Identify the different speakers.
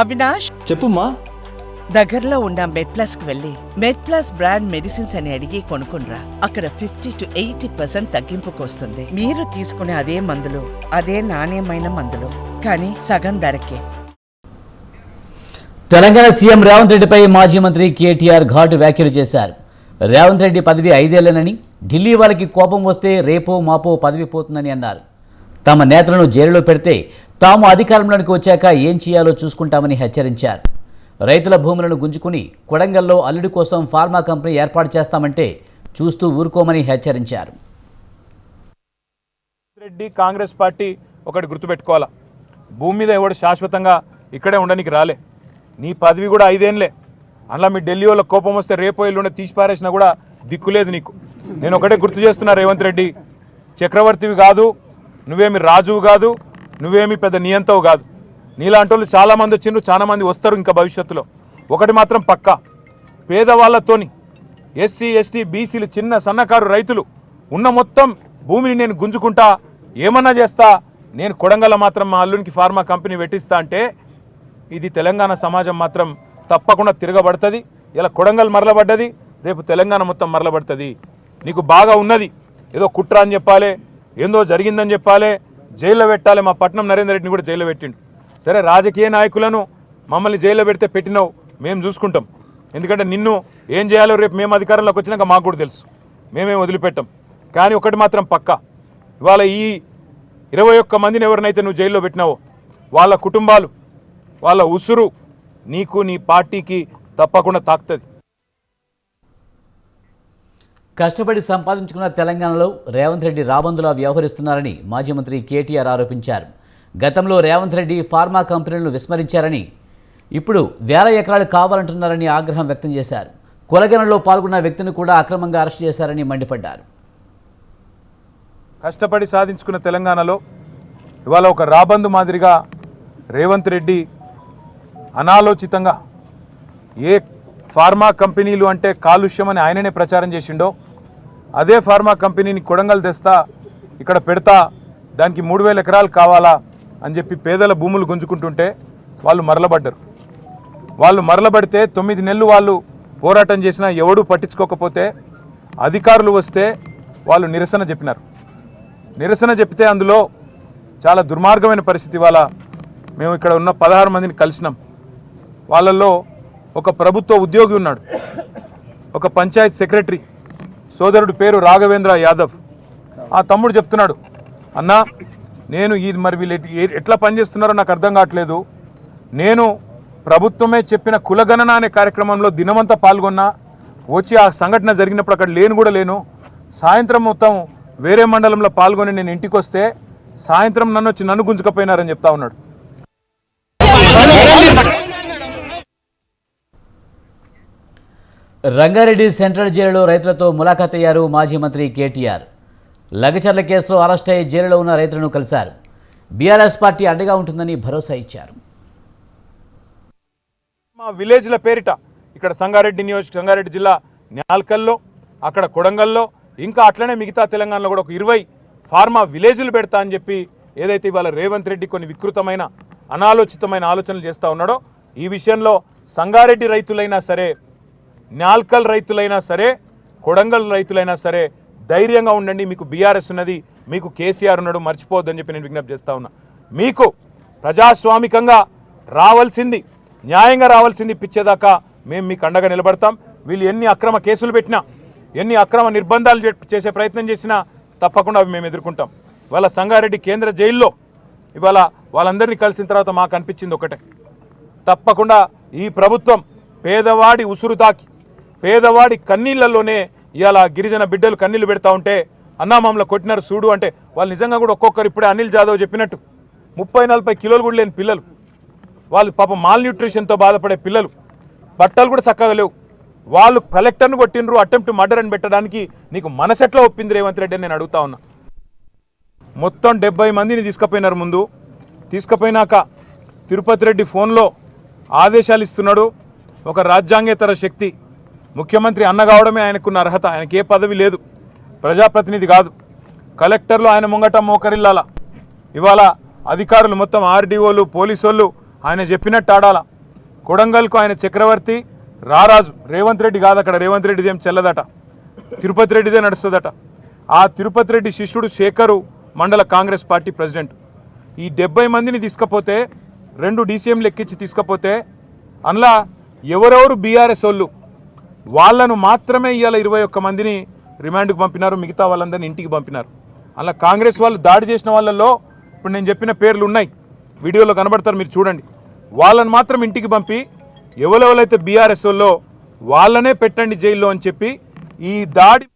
Speaker 1: అవినాష్?
Speaker 2: చెప్పుమా
Speaker 1: దగ్గరలో ఉన్న మెడ్ ప్లస్కు వెళ్ళి మెడ్ ప్లస్ బ్రాండ్ మెడిసిన్స్ అని అడిగి కొనుక్కునరా అక్కడ ఫిఫ్టీ టు ఎయిటీ పర్సెంట్ తగ్గింపుకు వస్తుంది మీరు తీసుకునే అదే మందులు అదే నాణ్యమైన మందులు కానీ సగం ధరకే.
Speaker 3: తెలంగాణ సీఎం రేవంత్ రెడ్డిపై మాజీ మంత్రి కేటీఆర్ ఘాటు వ్యాఖ్యలు చేశారు. రేవంత్ రెడ్డి పదవి ఐదేళ్ళనని ఢిల్లీ వారికి కోపం వస్తే రేపో మాపో పదవి పోతుందని అన్నారు. తమ నేతలను జైలులో పెడితే తాము అధికారంలోనికి వచ్చాక ఏం చేయాలో చూసుకుంటామని హెచ్చరించారు. రైతుల భూములను గుంజుకుని కొడంగల్లో అల్లుడి కోసం ఫార్మా కంపెనీ ఏర్పాటు చేస్తామంటే చూస్తూ ఊరుకోమని హెచ్చరించారు.
Speaker 4: రెడ్డి కాంగ్రెస్ పార్టీ ఒకటి గుర్తుపెట్టుకోవాలా. భూమి మీద ఎవడు శాశ్వతంగా ఇక్కడే ఉండడానికి రాలే. నీ పదవి కూడా ఐదేంలే. అందులో మీ ఢిల్లీ వాళ్ళ కోపం వస్తే రేపో ఎల్లుండి తీసి పారేసినా కూడా దిక్కులేదు నీకు. నేను ఒకటే గుర్తు చేస్తున్నా రేవంత్ రెడ్డి. చక్రవర్తివి కాదు నువ్వేమి రాజువు కాదు నువ్వేమి పెద్ద నియంతవు కాదు. నీలాంటి వాళ్ళు చాలామంది వచ్చిండ్రు చాలామంది వస్తారు ఇంకా భవిష్యత్తులో. ఒకటి మాత్రం పక్కా. పేదవాళ్ళతోని ఎస్సీ ఎస్టీ బీసీలు చిన్న సన్నకారు రైతులు ఉన్న మొత్తం భూమిని నేను గుంజుకుంటా ఏమన్నా చేస్తా నేను కొడంగల మాత్రం మా అల్లునికి ఫార్మా కంపెనీ పెట్టిస్తా అంటే ఇది తెలంగాణ సమాజం మాత్రం తప్పకుండా తిరగబడుతుంది. ఇలా కొడంగల్ మరలబడ్డది రేపు తెలంగాణ మొత్తం మరలబడుతుంది. నీకు బాగా ఉన్నది. ఏదో కుట్ర అని చెప్పాలి ఏందో జరిగిందని చెప్పాలి. జైల్లో పెట్టాలి. మా పట్నం నరేందర్ రెడ్డిని కూడా జైల్లో పెట్టిండు. సరే రాజకీయ నాయకులను మమ్మల్ని జైల్లో పెడితే పెట్టినావు. మేము చూసుకుంటాం. ఎందుకంటే నిన్ను ఏం చేయాలో రేపు మేము అధికారంలోకి వచ్చినాక మాకు కూడా తెలుసు. మేమేం వదిలిపెట్టాం. కానీ ఒకటి మాత్రం పక్కా. ఇవాళ ఈ ఇరవై ఒక్క మందిని ఎవరినైతే నువ్వు జైల్లో పెట్టినావో వాళ్ళ కుటుంబాలు వాళ్ళ ఉసురు నీకు నీ పార్టీకి తప్పకుండా తాకుతుంది.
Speaker 3: కష్టపడి సంపాదించుకున్న తెలంగాణలో రేవంత్ రెడ్డి రాబందులా వ్యవహరిస్తున్నారని మాజీ మంత్రి కేటీఆర్ ఆరోపించారు. గతంలో రేవంత్ రెడ్డి ఫార్మా కంపెనీలను విస్మరించారని ఇప్పుడు వేల ఎకరాలు కావాలంటున్నారని ఆగ్రహం వ్యక్తం చేశారు. కులగణలో పాల్గొన్న వ్యక్తిని కూడా అక్రమంగా అరెస్ట్ చేశారని మండిపడ్డారు.
Speaker 4: కష్టపడి సాధించుకున్న తెలంగాణలో ఇవాళ ఒక రాబందు మాదిరిగా రేవంత్ రెడ్డి అనాలోచితంగా ఏ ఫార్మా కంపెనీలు అంటే కాలుష్యం అని ఆయననే ప్రచారం చేసిండో అదే ఫార్మా కంపెనీని కొడంగల్ తెస్తా ఇక్కడ పెడతా దానికి మూడు వేల ఎకరాలు కావాలా అని చెప్పి పేదల భూములు గుంజుకుంటుంటే వాళ్ళు మరలబడ్డరు. వాళ్ళు మరలబడితే తొమ్మిది నెలలు వాళ్ళు పోరాటం చేసినా ఎవడూ పట్టించుకోకపోతే అధికారులు వస్తే వాళ్ళు నిరసన చెప్పినారు. నిరసన చెప్తే అందులో చాలా దుర్మార్గమైన పరిస్థితి వల్ల మేము ఇక్కడ ఉన్న పదహారు మందిని కలిసినాం. వాళ్ళల్లో ఒక ప్రభుత్వ ఉద్యోగి ఉన్నాడు. ఒక పంచాయత్ సెక్రటరీ. సోదరుడు పేరు రాఘవేంద్ర యాదవ్. ఆ తమ్ముడు చెప్తున్నాడు అన్నా నేను ఈ మరి వీళ్ళు ఎట్లా పనిచేస్తున్నారో నాకు అర్థం కావట్లేదు. నేను ప్రభుత్వమే చెప్పిన కులగణన అనే కార్యక్రమంలో దినమంతా పాల్గొన్నా వచ్చి ఆ సంఘటన జరిగినప్పుడు అక్కడ లేను కూడా లేను. సాయంత్రం మొత్తం వేరే మండలంలో పాల్గొని నేను ఇంటికి వస్తే సాయంత్రం నన్ను వచ్చి నన్ను గుంజుకపోయినారని చెప్తా ఉన్నాడు.
Speaker 3: రంగారెడ్డి సెంట్రల్ జైలులో రైతులతో ములాఖాత్ అయ్యారు మాజీ మంత్రి కేటీఆర్. లగచర్ల కేసులో అరెస్ట్ అయ్యి జైలులో ఉన్న రైతులను కలిశారు. బీఆర్ఎస్ పార్టీ అండగా ఉంటుందని భరోసా ఇచ్చారు.
Speaker 4: మా విలేజ్ల పేరిట ఇక్కడ సంగారెడ్డి నియోజక సంగారెడ్డి జిల్లా న్యాల్కల్లో అక్కడ కొడంగల్లో ఇంకా అట్లనే మిగతా తెలంగాణలో కూడా ఒక ఇరవై ఫార్మా విలేజ్లు పెడతా అని చెప్పి ఏదైతే ఇవాళ రేవంత్ రెడ్డి కొన్ని వికృతమైన అనాలోచితమైన ఆలోచనలు చేస్తూ ఉన్నాడో ఈ విషయంలో సంగారెడ్డి రైతులైనా సరే నాల్కల్ రైతులైనా సరే కొడంగల్ రైతులైనా సరే ధైర్యంగా ఉండండి. మీకు బీఆర్ఎస్ ఉన్నది మీకు కేసీఆర్ ఉన్నాడు మర్చిపోవద్దని చెప్పి నేను విజ్ఞప్తి చేస్తా ఉన్నా. మీకు ప్రజాస్వామికంగా రావాల్సింది న్యాయంగా రావాల్సింది పిచ్చేదాకా మేము మీకు అండగా నిలబడతాం. వీళ్ళు ఎన్ని అక్రమ కేసులు పెట్టినా ఎన్ని అక్రమ నిర్బంధాలు చేసే ప్రయత్నం చేసినా తప్పకుండా అవి మేము ఎదుర్కొంటాం. ఇవాళ సంగారెడ్డి కేంద్ర జైల్లో ఇవాళ వాళ్ళందరినీ కలిసిన తర్వాత మాకు అనిపించింది ఒకటే. తప్పకుండా ఈ ప్రభుత్వం పేదవాడి ఉసురు తాకి పేదవాడి కన్నీళ్ళలోనే ఇవాళ గిరిజన బిడ్డలు కన్నీళ్ళు పెడతా ఉంటే అన్నామామల కొట్టినారు చూడు అంటే వాళ్ళు నిజంగా కూడా ఒక్కొక్కరు ఇప్పుడే అనిల్ జాదవ్ చెప్పినట్టు ముప్పై నలభై కిలోలు కూడా లేని పిల్లలు. వాళ్ళు పాపం మాల్ న్యూట్రిషన్తో బాధపడే పిల్లలు. బట్టలు కూడా చక్కగా లేవు. వాళ్ళు కలెక్టర్ను కొట్టినరు అటెంప్ట్ మర్డర్ అని పెట్టడానికి నీకు మనసెట్లా ఒప్పింది రేవంత్ రెడ్డి నేను అడుగుతా ఉన్నా. మొత్తం డెబ్బై మందిని తీసుకుపోయినారు ముందు. తీసుకుపోయినాక తిరుపతి రెడ్డి ఫోన్లో ఆదేశాలు ఇస్తున్నాడు. ఒక రాజ్యాంగేతర శక్తి ముఖ్యమంత్రి అన్న కావడమే ఆయనకున్న అర్హత. ఆయనకి ఏ పదవి లేదు. ప్రజాప్రతినిధి కాదు. కలెక్టర్లు ఆయన ముంగట మోకరిల్లాల. ఇవాళ అధికారులు మొత్తం ఆర్డీఓలు పోలీసు ఆయన చెప్పినట్టు ఆడాల. కొడంగల్కు ఆయన చక్రవర్తి రారాజు రేవంత్ రెడ్డి కాదు అక్కడ. రేవంత్ రెడ్డిది ఏం చెల్లదట. తిరుపతి రెడ్డిదే నడుస్తుందట. ఆ తిరుపతి రెడ్డి శిష్యుడు శేఖరు మండల కాంగ్రెస్ పార్టీ ప్రెసిడెంట్. ఈ డెబ్బై మందిని తీసుకపోతే రెండు డీసీఎంలు ఎక్కించి తీసుకపోతే అందులో ఎవరెవరు బీఆర్ఎస్ వాళ్ళు వాళ్ళను మాత్రమే ఇవాళ ఇరవై ఒక్క మందిని రిమాండ్కు పంపినారు మిగతా వాళ్ళందరినీ ఇంటికి పంపినారు. అలా కాంగ్రెస్ వాళ్ళు దాడి చేసిన వాళ్ళల్లో ఇప్పుడు నేను చెప్పిన పేర్లు ఉన్నాయి. వీడియోలో కనబడతారు మీరు చూడండి. వాళ్ళని మాత్రం ఇంటికి పంపి ఎవరెవరైతే బీఆర్ఎస్ వాళ్ళో వాళ్ళనే పెట్టండి జైల్లో అని చెప్పి ఈ దాడి